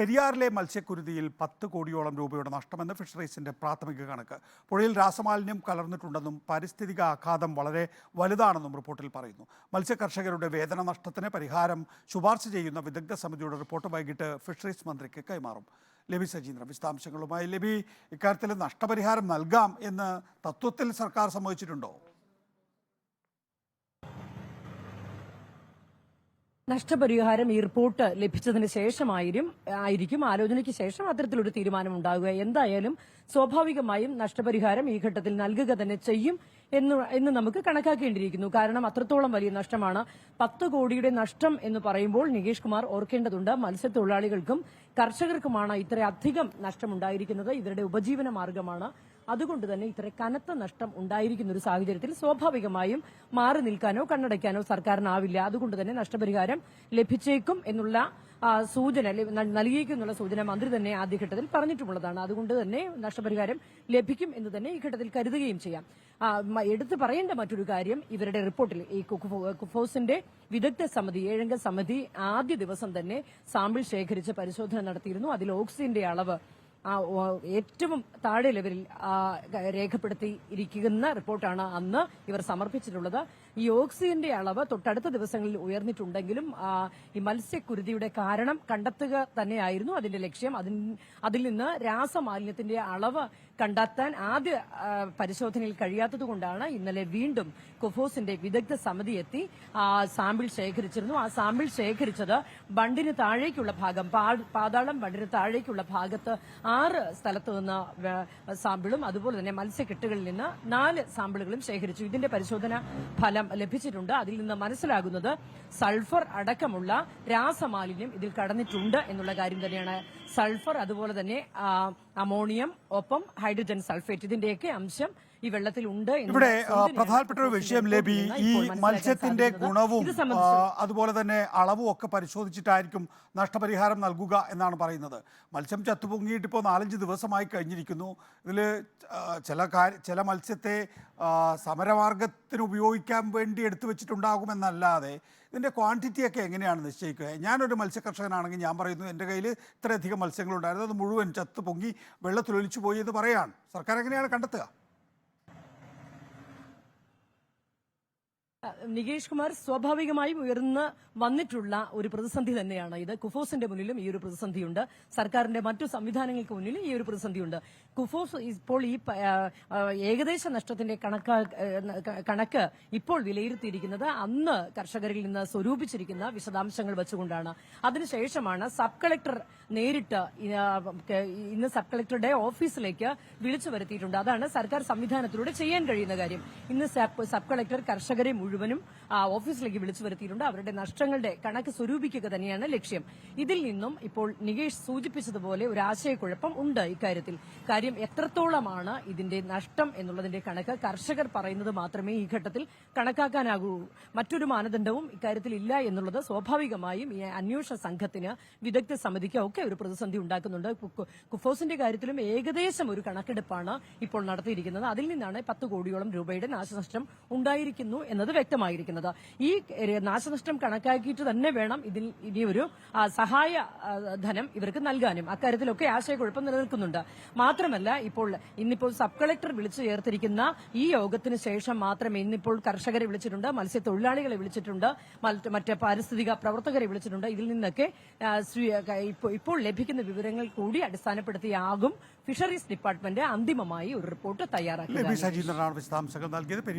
പെരിയാറിലെ മത്സ്യക്കുരുതിയിൽ പത്ത് കോടിയോളം രൂപയുടെ നഷ്ടമെന്ന് ഫിഷറീസിന്റെ പ്രാഥമിക കണക്ക്. പുഴയിൽ രാസമാലിന്യം കലർന്നിട്ടുണ്ടെന്നും പാരിസ്ഥിതിക ആഘാതം വളരെ വലുതാണെന്നും റിപ്പോർട്ടിൽ പറയുന്നു. മത്സ്യകർഷകരുടെ വേതന നഷ്ടത്തിന് പരിഹാരം ശുപാർശ ചെയ്യുന്ന വിദഗ്ധ സമിതിയുടെ റിപ്പോർട്ട് വൈകിട്ട് ഫിഷറീസ് മന്ത്രിക്ക് കൈമാറും. ലബി സജീന്ദ്ര വിശദാംശങ്ങളുമായി ലബി. ഇക്കാര്യത്തിൽ നഷ്ടപരിഹാരം നൽകാം എന്ന് തത്വത്തിൽ സർക്കാർ സമ്മതിച്ചിട്ടുണ്ടോ? നഷ്ടപരിഹാരം ഈ റിപ്പോർട്ട് ലഭിച്ചതിന് ശേഷമായിരിക്കും ആയിരിക്കും. ആലോചനയ്ക്ക് ശേഷം അത്തരത്തിലൊരു തീരുമാനം ഉണ്ടാകുക എന്തായാലും സ്വാഭാവികമായും നഷ്ടപരിഹാരം ഈ ഘട്ടത്തിൽ നൽകുക തന്നെ ചെയ്യും എന്ന് എന്ന് നമുക്ക് കണക്കാക്കേണ്ടിയിരിക്കുന്നു. കാരണം അത്രത്തോളം വലിയ നഷ്ടമാണ്. പത്ത് കോടിയുടെ നഷ്ടം എന്ന് പറയുമ്പോൾ നികേഷ് കുമാർ ഓർക്കേണ്ടതുണ്ട്. മത്സ്യത്തൊഴിലാളികൾക്കും കർഷകർക്കുമാണ് ഇത്രയധികം നഷ്ടമുണ്ടായിരിക്കുന്നത്. ഇവരുടെ ഉപജീവന മാർഗമാണ്. അതുകൊണ്ട് തന്നെ ഇത്ര കനത്ത നഷ്ടം ഉണ്ടായിരിക്കുന്ന ഒരു സാഹചര്യത്തിൽ സ്വാഭാവികമായും മാറി നിൽക്കാനോ കണ്ണടയ്ക്കാനോ സർക്കാരിനാവില്ല. അതുകൊണ്ട് തന്നെ നഷ്ടപരിഹാരം ലഭിച്ചേക്കും എന്നുള്ള സൂചന ലി- നൽകിയേക്കും എന്നുള്ള സൂചന മന്ത്രി തന്നെ ആദ്യഘട്ടത്തിൽ പറഞ്ഞിട്ടുമുള്ളതാണ്. അതുകൊണ്ട് തന്നെ നഷ്ടപരിഹാരം ലഭിക്കും എന്ന് തന്നെ ഈ ഘട്ടത്തിൽ കരുതുകയും ചെയ്യാം. എടുത്തു പറയേണ്ട മറ്റൊരു കാര്യം ഇവരുടെ റിപ്പോർട്ടിൽ ഈ കുഫോ- കുഫോസിന്റെ വിദഗ്ധ സമിതി ഏഴംഗ സമിതി ആദ്യ ദിവസം തന്നെ സാമ്പിൾ ശേഖരിച്ച് പരിശോധന നടത്തിയിരുന്നു. അതിൽ ഓക്സിജന്റെ അളവ് ഏറ്റവും താഴെ ലെവലിൽ ആ, ക- രേഖപ്പെടുത്തി ഇരിക്കുന്ന റിപ്പോർട്ടാണ് അന്ന് ഇവർ സമർപ്പിച്ചിട്ടുള്ളത്. ഈ ഓക്സിജന്റെ അളവ് തൊട്ടടുത്ത ദിവസങ്ങളിൽ ഉയർന്നിട്ടുണ്ടെങ്കിലും ഈ മത്സ്യക്കുരുതിയുടെ കാരണം കണ്ടെത്തുക തന്നെയായിരുന്നു അതിന്റെ ലക്ഷ്യം. അതിൽ നിന്ന് രാസമാലിന്യത്തിന്റെ അളവ് കണ്ടെത്താൻ ആദ്യ പരിശോധനയിൽ കഴിയാത്തതുകൊണ്ടാണ് ഇന്നലെ വീണ്ടും കൊഫോസിന്റെ വിദഗ്ധ സമിതി എത്തി സാമ്പിൾ ശേഖരിച്ചിരുന്നു. ആ സാമ്പിൾ ശേഖരിച്ചത് ബണ്ടിന് താഴേക്കുള്ള ഭാഗം പാതാളം ബണ്ടിന് താഴേക്കുള്ള ഭാഗത്ത് ആറ് സ്ഥലത്ത് നിന്ന് സാമ്പിളും അതുപോലെ തന്നെ മത്സ്യക്കെട്ടുകളിൽ നിന്ന് നാല് സാമ്പിളുകളും ശേഖരിച്ചു. ഇതിന്റെ പരിശോധന ഫലം ലഭിച്ചിട്ടുണ്ട്. അതിൽ നിന്ന് മനസ്സിലാകുന്നത് സൾഫർ അടക്കമുള്ള രാസമാലിന്യം ഇതിൽ കടന്നിട്ടുണ്ട് എന്നുള്ള കാര്യം തന്നെയാണ്. സൾഫർ അതുപോലെ തന്നെ അമോണിയം ഒപ്പം ഹൈഡ്രജൻ സൾഫേറ്റ്. ഇതിന്റെയൊക്കെ അംശം ഈ വെള്ളത്തിലുണ്ട് ഇവിടെ പ്രധാനപ്പെട്ട ഒരു വിഷയം ലഭി ഈ മത്സ്യത്തിന്റെ ഗുണവും അതുപോലെ തന്നെ അളവും ഒക്കെ പരിശോധിച്ചിട്ടായിരിക്കും നഷ്ടപരിഹാരം നൽകുക എന്നാണ് പറയുന്നത്. മത്സ്യം ചത്തുപൊങ്ങിയിട്ട് ഇപ്പോൾ നാലഞ്ച് ദിവസമായി കഴിഞ്ഞിരിക്കുന്നു. ഇതിൽ ചില കാര്യ ചില മത്സ്യത്തെ സമരമാർഗത്തിന് ഉപയോഗിക്കാൻ വേണ്ടി എടുത്തു വെച്ചിട്ടുണ്ടാകുമെന്നല്ലാതെ ഇതിന്റെ ക്വാണ്ടിറ്റിയൊക്കെ എങ്ങനെയാണ് നിശ്ചയിക്കുക? ഞാനൊരു മത്സ്യകർഷകനാണെങ്കിൽ ഞാൻ പറയുന്നു എന്റെ കയ്യിൽ ഇത്രയധികം മത്സ്യങ്ങളുണ്ടായിരുന്നു. അത് മുഴുവൻ ചത്തു പൊങ്ങി വെള്ളത്തിലൊലിച്ചു പോയി എന്ന് പറയാണ്. സർക്കാർ എങ്ങനെയാണ് കണ്ടെത്തുക? നികേഷ് കുമാർ സ്വാഭാവികമായും ഉയർന്ന് വന്നിട്ടുള്ള ഒരു പ്രതിസന്ധി തന്നെയാണ് ഇത്. കുഫോസിന്റെ മുന്നിലും ഈ ഒരു പ്രതിസന്ധിയുണ്ട്. സർക്കാരിന്റെ മറ്റു സംവിധാനങ്ങൾക്ക് മുന്നിലും ഈ ഒരു പ്രതിസന്ധിയുണ്ട്. കുഫോസ് ഇപ്പോൾ ഈ ഏകദേശ നഷ്ടത്തിന്റെ കണക്ക് കണക്ക് ഇപ്പോൾ വിലയിരുത്തിയിരിക്കുന്നത് അന്ന് കർഷകരിൽ നിന്ന് സ്വരൂപിച്ചിരിക്കുന്ന വിശദാംശങ്ങൾ വെച്ചുകൊണ്ടാണ്. അതിനുശേഷമാണ് സബ് കളക്ടർ നേരിട്ട് ഇന്ന് സബ് കളക്ടറുടെ ഓഫീസിലേക്ക് വിളിച്ചു വരുത്തിയിട്ടുണ്ട്. അതാണ് സർക്കാർ സംവിധാനത്തിലൂടെ ചെയ്യാൻ കഴിയുന്ന കാര്യം. ഇന്ന് സബ് കളക്ടർ കർഷകരെ മുഴുവനും ഓഫീസിലേക്ക് വിളിച്ചു വരുത്തിയിട്ടുണ്ട്. അവരുടെ നഷ്ടങ്ങളുടെ കണക്ക് സ്വരൂപിക്കുക തന്നെയാണ് ലക്ഷ്യം. ഇതിൽ നിന്നും ഇപ്പോൾ നികേഷ് സൂചിപ്പിച്ചതുപോലെ ഒരു ആശയക്കുഴപ്പം ഉണ്ട് ഇക്കാര്യത്തിൽ. കാര്യം എത്രത്തോളമാണ് ഇതിന്റെ നഷ്ടം എന്നുള്ളതിന്റെ കണക്ക് കർഷകർ പറയുന്നത് മാത്രമേ ഈ ഘട്ടത്തിൽ കണക്കാക്കാനാകൂ. മറ്റൊരു മാനദണ്ഡവും ഇക്കാര്യത്തിൽ ഇല്ല എന്നുള്ളത് സ്വാഭാവികമായും ഈ അന്വേഷണ സംഘത്തിന് വിദഗ്ധ സമിതിക്ക് ഒക്കെ ഒരു പ്രതിസന്ധി ഉണ്ടാക്കുന്നുണ്ട്. കുഫോസിന്റെ കാര്യത്തിലും ഏകദേശം ഒരു കണക്കെടുപ്പാണ് ഇപ്പോൾ നടത്തിയിരിക്കുന്നത്. അതിൽ നിന്നാണ് പത്ത് കോടിയോളം രൂപയുടെ നാശനഷ്ടം ഉണ്ടായിരിക്കുന്നു എന്നത് വ്യക്തമായിരിക്കുന്നത് ഈ നാശനഷ്ടം കണക്കാക്കിയിട്ട് തന്നെ വേണം ഇതിൽ ഇനി ഒരു സഹായ ധനം ഇവർക്ക് നൽകാനും. അക്കാര്യത്തിലൊക്കെ ആശയക്കുഴപ്പം നിലനിൽക്കുന്നുണ്ട്. മാത്രമല്ല ഇപ്പോൾ ഇന്നിപ്പോൾ സബ് കളക്ടർ വിളിച്ചു ചേർത്തിരിക്കുന്ന ഈ യോഗത്തിന് ശേഷം മാത്രമേ ഇന്നിപ്പോൾ കർഷകരെ വിളിച്ചിട്ടുണ്ട് മത്സ്യത്തൊഴിലാളികളെ വിളിച്ചിട്ടുണ്ട് മറ്റ് പാരിസ്ഥിതിക പ്രവർത്തകരെ വിളിച്ചിട്ടുണ്ട്. ഇതിൽ നിന്നൊക്കെ ഇപ്പോൾ- ലഭിക്കുന്ന വിവരങ്ങൾ കൂടി അടിസ്ഥാനപ്പെടുത്തിയാകും ഫിഷറീസ് ഡിപ്പാർട്ട്മെന്റ് അന്തിമമായി ഒരു റിപ്പോർട്ട് വിശദാംശങ്ങൾ നൽകിയത്. പെരി